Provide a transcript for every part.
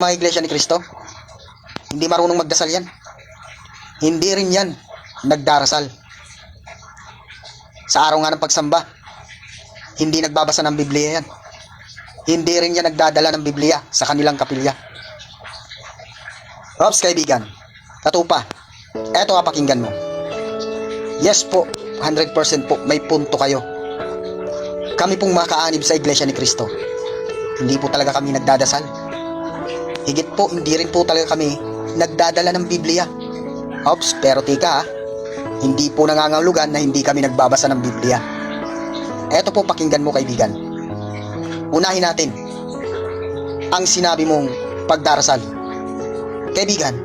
mga iglesia ni Kristo, hindi marunong magdasal yan. Hindi rin yan nagdarasal. Sa araw nga ng pagsamba, hindi nagbabasa ng Biblia yan. Hindi rin yan nagdadala ng Biblia sa kanilang kapilya. Ops, kaibigan, katupa, eto nga pakinggan mo. Yes po, 100% po, may punto kayo. Kami pong makaanib sa iglesia ni Kristo. Hindi po talaga kami nagdadasal. Higit po, hindi rin po talaga kami nagdadala ng Biblia. Ops, pero tika ha, hindi po nangangahulugan na hindi kami nagbabasa ng Biblia. Eto po pakinggan mo kaibigan. Unahin natin ang sinabi mong pagdarasal. Kaibigan,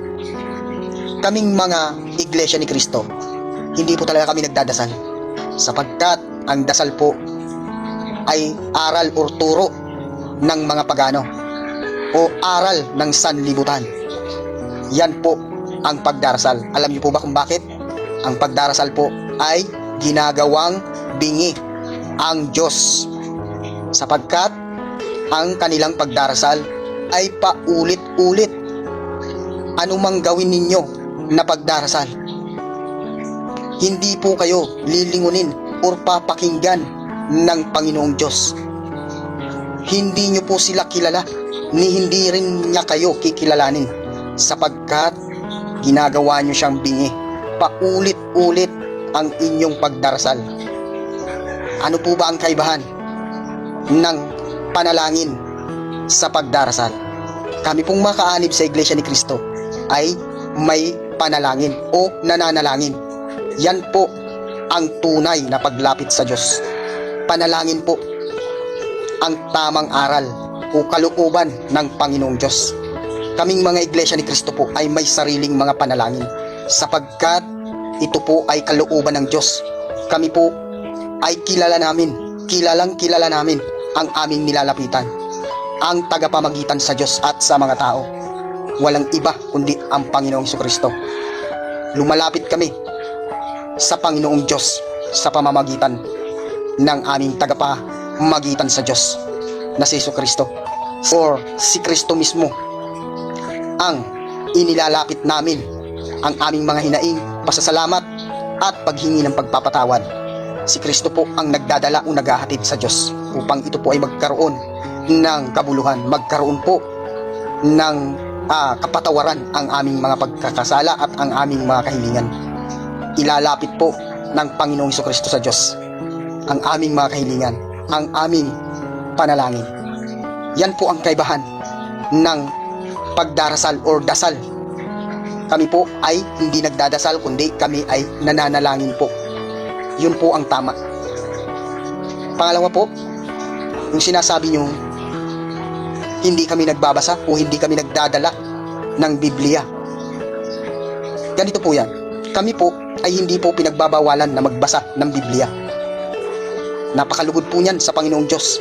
kaming mga iglesia ni Kristo, hindi po talaga kami nagdadasal. Sapagkat ang dasal po ay aral o turo ng mga pagano o aral ng sanlibutan. Yan po ang pagdarasal. Alam niyo po ba kung bakit? Ang pagdarasal po ay ginagawang bingi ang Diyos. Sapagkat ang kanilang pagdarasal ay paulit-ulit. Anumang gawin ninyo na pagdarasal. Hindi po kayo lilingunin o papakinggan ng Panginoong Diyos. Hindi nyo po sila kilala, ni hindi rin niya kayo kikilalanin sapagkat ginagawa nyo siyang bingi. Paulit-ulit ang inyong pagdarasal. Ano po ba ang kaibahan ng panalangin sa pagdarasal? Kami pong makaanib sa Iglesia ni Kristo ay may panalangin o nananalangin. Yan po ang tunay na paglapit sa Diyos. Panalangin po ang tamang aral o kalukuban ng Panginoong Diyos. Kaming mga iglesia ni Kristo po ay may sariling mga panalangin sapagkat ito po ay kalooban ng Diyos. Kami po ay kilala namin, kilalang kilala namin ang aming nilalapitan, ang tagapamagitan sa Diyos at sa mga tao. Walang iba kundi ang Panginoong Kristo. Lumalapit kami sa Panginoong Diyos sa pamamagitan ng aming tagapamagitan sa Diyos na si Kristo or si Kristo mismo ang inilalapit namin ang aming mga hinaing, pasasalamat at paghingi ng pagpapatawad. Si Kristo po ang nagdadala o naghahatid sa Diyos upang ito po ay magkaroon ng kabuluhan, magkaroon po ng ah, kapatawaran ang aming mga pagkakasala at ang aming mga kahilingan. Ilalapit po ng Panginoong Kristo sa Diyos ang aming mga kahilingan, ang aming panalangin. Yan po ang kaibahan ng pagdarasal or dasal. Kami po ay hindi nagdadasal kundi kami ay nananalangin po. Yun po ang tama. Pangalawa po, yung sinasabi nyo, hindi kami nagbabasa o hindi kami nagdadala ng Biblia. Ganito po yan. Kami po ay hindi po pinagbabawalan na magbasa ng Biblia. Napakalugod po niyan sa Panginoong Diyos.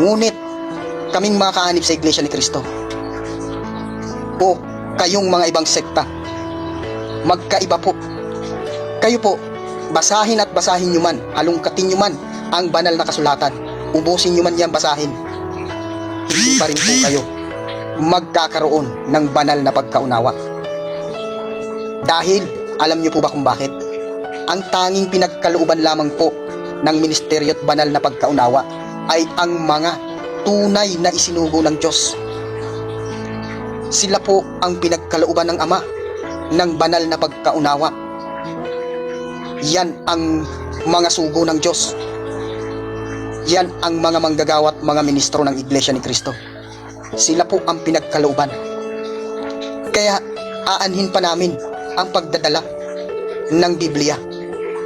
Ngunit, kaming mga kaanib sa Iglesia ni Kristo, o kayong mga ibang sekta, magkaiba po. Kayo po, basahin at basahin nyo man, alungkatin nyo man ang banal na kasulatan. Ubusin nyo man yan basahin. Hindi pa rin po kayo magkakaroon ng banal na pagkaunawa. Dahil, alam nyo po ba kung bakit? Ang tanging pinagkalooban lamang po ng ministeryo at banal na pagkaunawa ay ang mga tunay na isinugo ng Diyos. Sila po ang pinagkalooban ng Ama ng banal na pagkaunawa. Yan ang mga sugo ng Diyos. Yan ang mga manggagawa at mga ministro ng Iglesia ni Kristo. Sila po ang pinagkalooban. Kaya aanhin pa namin ang pagdadala ng Biblia.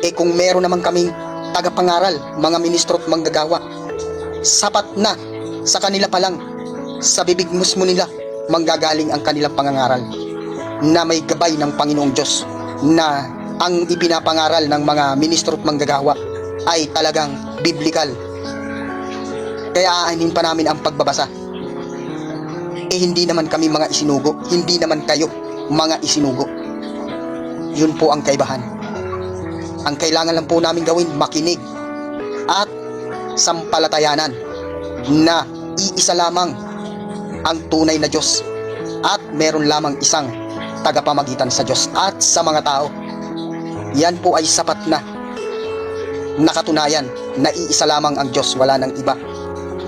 Eh kung meron naman kaming tagapangaral, mga ministro at manggagawa, sapat na sa kanila pa lang, sa bibig musmo nila, manggagaling ang kanilang pangangaral na may gabay ng Panginoong Diyos na ang ipinapangaral ng mga ministro at manggagawa ay talagang biblical. Kaya aanhin pa namin ang pagbabasa. Eh hindi naman kami mga isinugo, hindi naman kayo mga isinugo. Yun po ang kaibahan. Ang kailangan lang po namin gawin, makinig at sampalatayanan na iisa lamang ang tunay na Diyos at meron lamang isang tagapamagitan sa Diyos at sa mga tao. Yan po ay sapat na nakatunayan na iisa lamang ang Diyos, wala nang iba.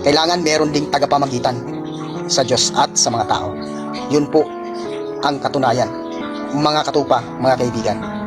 Kailangan meron ding tagapamagitan sa Diyos at sa mga tao. Yun po ang katunayan. Mga katupa, mga kaibigan.